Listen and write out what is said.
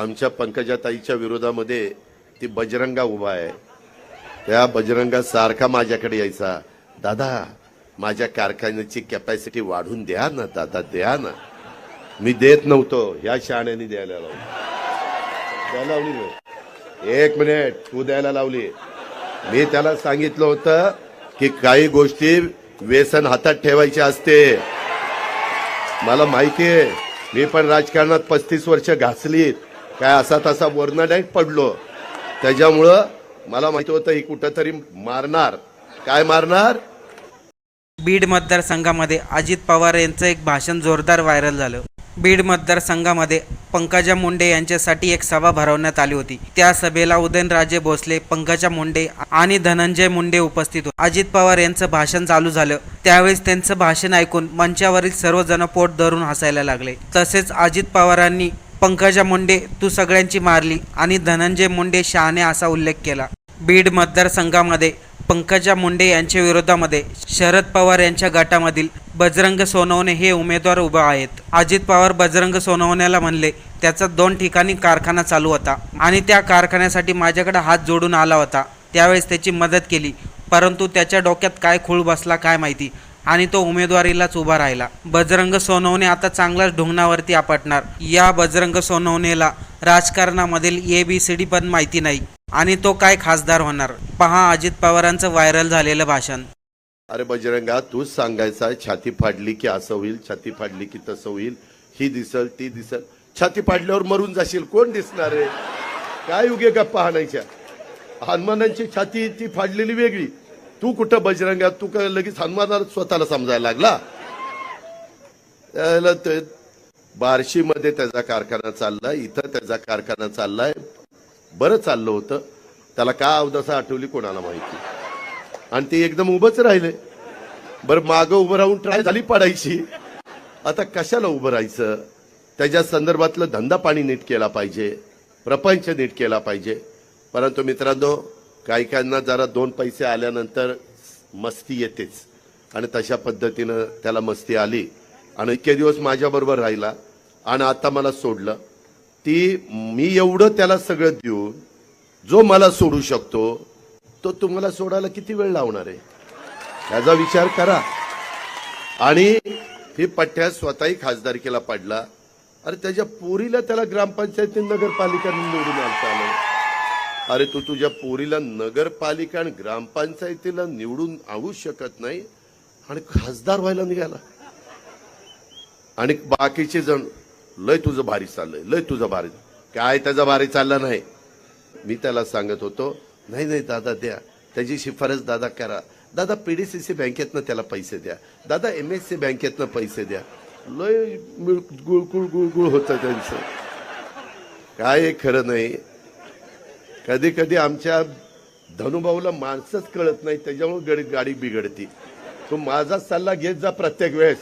आमच्या पंकजाताईच्या विरोधामध्ये ती बजरंगा उभा आहे. त्या बजरंगा सारखा माझ्याकडे यायचा. दादा माझ्या कारखान्याची कॅपॅसिटी वाढून द्या ना दादा द्या ना. मी देत नव्हतो ह्या शहाण्याने द्यायला लावली. द्यायला लावली एक मिनिट तू द्यायला लावली. मी त्याला सांगितलं होतं की काही गोष्टी व्यसन हातात ठेवायच्या असते. मला माहिती आहे मी पण राजकारणात पस्तीस वर्ष घासलीत. काय असा तसा वर्ण डायरेक्ट पडलो. त्याच्यामुळं मला माहिती होतं ही कुठंतरी मारणार. काय मारणार? बीड मतदारसंघामध्ये अजित पवार यांचं एक भाषण जोरदार व्हायरल झालं. बीड मतदारसंघामध्ये पंकजा मुंडे यांच्यासाठी एक सभा भरवण्यात आली होती. त्या सभेला उदयनराजे भोसले पंकजा मुंडे आणि धनंजय मुंडे उपस्थित होते. अजित पवार यांचं भाषण चालू झालं. त्यावेळेस त्यांचं भाषण ऐकून मंचावरील सर्वजण पोट धरून हसायला लागले. तसेच अजित पवारांनी पंकजा मुंडे तू सगळ्यांची मारली आणि धनंजय मुंडे शहाणे असा उल्लेख केला. बीड मतदारसंघामध्ये पंकजा मुंडे यांच्या विरोधामध्ये शरद पवार यांच्या गटामधील बजरंग सोनवणे हे उमेदवार उभे आहेत. अजित पवार बजरंग सोनवण्याला म्हणले त्याचा दोन ठिकाणी कारखाना चालू होता आणि त्या कारखान्यासाठी माझ्याकडे हात जोडून आला होता. त्यावेळेस त्याची मदत केली परंतु त्याच्या डोक्यात काय खूळ बसला काय माहिती. आणि तो उमेदवारीलाच उभा राहिला. बजरंग सोनवणे आता चांगलाच ढोंगणावरती आपटणार. या बजरंग सोनवणेला राजकारणामधील ए बी सी डी पण माहिती नाही. आणि तो काय खासदार होणार? पहा अजित पवारांचं व्हायरल झालेलं भाषण. अरे बजरंगा तूच सांगायचा छाती फाडली की असं होईल छाती फाडली की तसं होईल ही दिसल ती दिसल. छाती फाडल्यावर मरून जाशील कोण दिसणार आहे? काय उगे गप्पा हाणायच्या? हनुमानांची छाती ती फाडलेली वेगळी. तू कुठं बजरंग तू का लगेच हनुमानाला स्वतःला समजायला लागला? त्याला ते बार्शीमध्ये त्याचा कारखाना चाललाय इथं त्याचा कारखाना चाललाय. बरं चाललं होतं. त्याला का अवदसा आठवली कोणाला माहिती? आणि ते एकदम उभंच राहिले. बरं मागं उभं राहून ट्राय झाली पडायची. आता कशाला उभं राहायचं? त्याच्या संदर्भातलं धंदा पाणी नीट केला पाहिजे. प्रपंच नीट केला पाहिजे. परंतु मित्रांनो काही काहींना जरा दोन पैसे आल्यानंतर मस्ती येतेच. आणि तशा पद्धतीनं त्याला मस्ती आली. आणि इतके दिवस माझ्याबरोबर राहिला. आणि आता मला सोडलं. ती मी एवढं त्याला सगळं देऊन जो मला सोडू शकतो तो तुम्हाला सोडायला किती वेळ लावणार आहे? याचा विचार करा. आणि ही पठ्या स्वतःही खासदारकीला पडला. अरे त्याच्या पोरीला त्याला ग्रामपंचायती नगरपालिका निवडून आणता आलं. अरे तू तुझ्या पोरीला नगरपालिका आणि ग्रामपंचायतीला निवडून आणू शकत नाही आणि खासदार व्हायला निघाला. आणि बाकीचे जण लय तुझं भारी चाललंय लय तुझं भारी. काय त्याचा भारी चालला नाही. मी त्याला सांगत होतो नाही नाही दादा द्या. त्याची शिफारस दादा करा. दादा पीडीसीसी बँकेतनं त्याला पैसे द्या. दादा एम एस सी बँकेतनं पैसे द्या. लय मिळ- गुळगुळ गुळगुळ होतं त्यांचं. काय खरं नाही. कधी कधी आमच्या धनुभाऊला माणसंच कळत नाही त्याच्यामुळे गडी गाडी बिघडती. तो माझा सल्ला घेत जा प्रत्येक वेळेस.